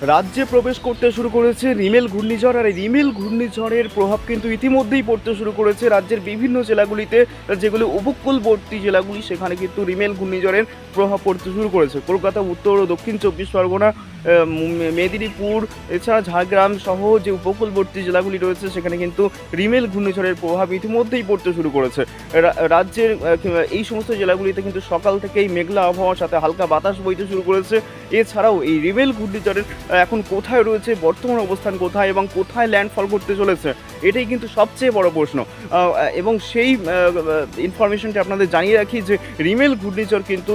রাজ্যে প্রবেশ করতে শুরু করেছে রিমেল ঘূর্ণিঝড় আর এই রিমেল ঘূর্ণিঝড়ের প্রভাব কিন্তু ইতিমধ্যেই পড়তে শুরু করেছে রাজ্যের বিভিন্ন জেলাগুলিতে, যেগুলি উপকূলবর্তী জেলাগুলি, সেখানে কিন্তু রিমেল ঘূর্ণিঝড়ের প্রভাব পড়তে শুরু করেছে। কলকাতা, উত্তর ও দক্ষিণ চব্বিশ পরগনা মেদিনীপুর, এছাড়া ঝাড়গ্রাম সহ যে উপকূলবর্তী জেলাগুলি রয়েছে, সেখানে কিন্তু রিমেল ঘূর্ণিঝড়ের প্রভাব ইতিমধ্যেই পড়তে শুরু করেছে। রাজ্যের এই সমস্ত জেলাগুলিতে কিন্তু সকাল থেকেই মেঘলা আবহাওয়ার সাথে হালকা বাতাস বইতে শুরু করেছে। এছাড়াও এই রিমেল ঘূর্ণিঝড়ের এখন কোথায় রয়েছে, বর্তমান অবস্থান কোথায় এবং কোথায় ল্যান্ডফল করতে চলেছে, এটাই কিন্তু সবচেয়ে বড় প্রশ্ন। এবং সেই ইনফরমেশনটি আপনাদের জানিয়ে রাখি যে রিমেল ঘূর্ণিঝড় কিন্তু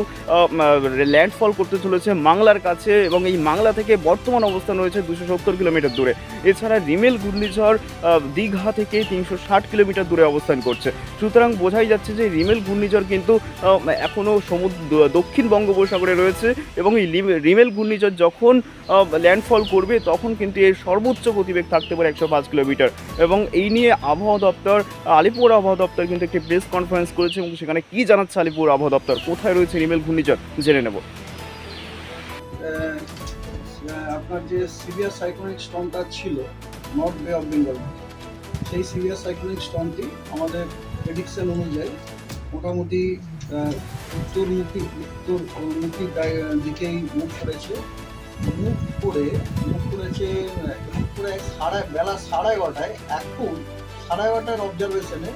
ল্যান্ডফল করতে চলেছে মাংলার কাছে এবং এই মাংলা থেকে বর্তমান অবস্থান রয়েছে দুশো সত্তর কিলোমিটার দূরে। এছাড়া রিমেল ঘূর্ণিঝড় দীঘা থেকে তিনশো ষাট কিলোমিটার দূরে অবস্থান করছে। সুতরাং বোঝাই যাচ্ছে যে রিমেল ঘূর্ণিঝড় কিন্তু এখনও সমুদ্র, দক্ষিণ বঙ্গোপসাগরে রয়েছে এবং এই রিমেল ঘূর্ণিঝড় যখন ল্যান্ডফল করবে, তখন কিন্তু এর সর্বোচ্চ গতিবেগ থাকতে পারে একশো পাঁচ কিলোমিটার। এবং এই নিয়ে আবহাওয়া দপ্তর, আলিপুর আবহাওয়া দপ্তর কিন্তু একটি প্রেস কনফারেন্স করেছে এবং সেখানে কী জানাচ্ছে আলিপুর আবহাওয়া দপ্তর? কোথায় রয়েছে রিমেল ঘূর্ণিঝড়? জেনে নেব। আপনার যে সিভিয়ার সাইক্লোনিক স্টর্মটা ছিল নর্থ বে অফ বেঙ্গল, সেই সিভিয়ার সাইক্লোনিক স্টর্মটি আমাদের প্রেডিকশন অনুযায়ী মোটামুটি উত্তরমুখী উত্তরমুখী দিকেই মুখ করেছে। মুখ করে, মুখ করেছে করে সাড়ে, বেলা সাড়ে এগারোটায়, এখন সাড়ে এগারোটার অবজারভেশনে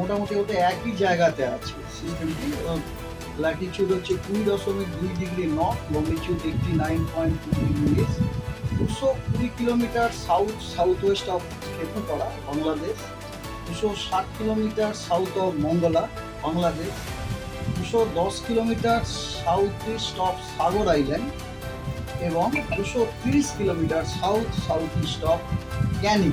মোটামুটি ওটা একই জায়গাতে আছে। সিস্টেমটি ল্যাটিচিউড হচ্ছে কুড়ি দশমিক দুই degree north longitude eighty nine point two degree দুশো কুড়ি kilometre south south west of Khepupara Bangladesh. দুশো ষাট kilometre south of Mongla, Bangladesh. দুশো দশ kilometre south east of Sagar island এবং দুশো তিরিশ kilometre south south east of Canning.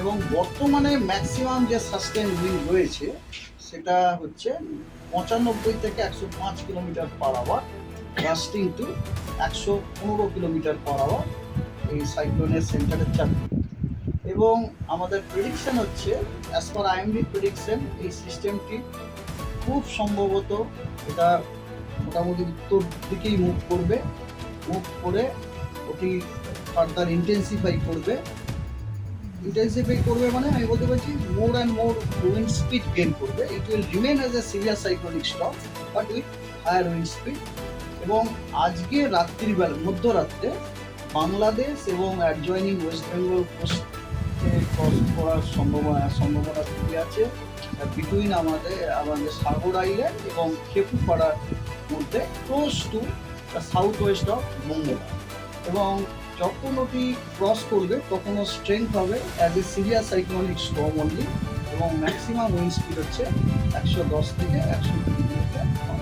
এবং বর্তমানে ম্যাক্সিমাম যে সাস্টেন উইন্ড রয়েছে, সেটা হচ্ছে পঁচানব্বই থেকে একশো পাঁচ kilometre per hour lasting to একশো পনেরো কিলোমিটার পার আওয়ার এই সাইক্লোনের সেন্টারের চাপে এবং আমাদের প্রেডিকশন হচ্ছে অ্যাজ পার আইএমডি প্রেডিকশন এই সিস্টেমটি খুব সম্ভবত এটা মোটামুটি উত্তর দিকেই মুভ করবে মুভ করে ওটি ফার্দার ইন্টেন্সিফাই করবে। ইন্টেন্সিফাই করবে মানে আমি বলতে পারছি more and more wind speed gain করবে। It will remain as a serious cyclonic storm but with higher wind speed এবং আজকে রাত্রিবেলা, মধ্যরাত্রে বাংলাদেশ এবং অ্যাডজয়নিং ওয়েস্ট বেঙ্গল কোস্টে ক্রস করার সম্ভাবনা সম্ভাবনা খুবই আছে? বিটুইন আমাদের আমাদের সাগর আইল্যান্ড এবং খেপুপাড়ার মধ্যে close to south west of Mongla এবং যখন ওটি ক্রস করবে, তখন ওর স্ট্রেংথ হবে as a serious cyclonic storm only এবং ম্যাক্সিমাম উইন্ড স্পিড হচ্ছে একশো দশ থেকে একশো কুড়ি কিলোমিটার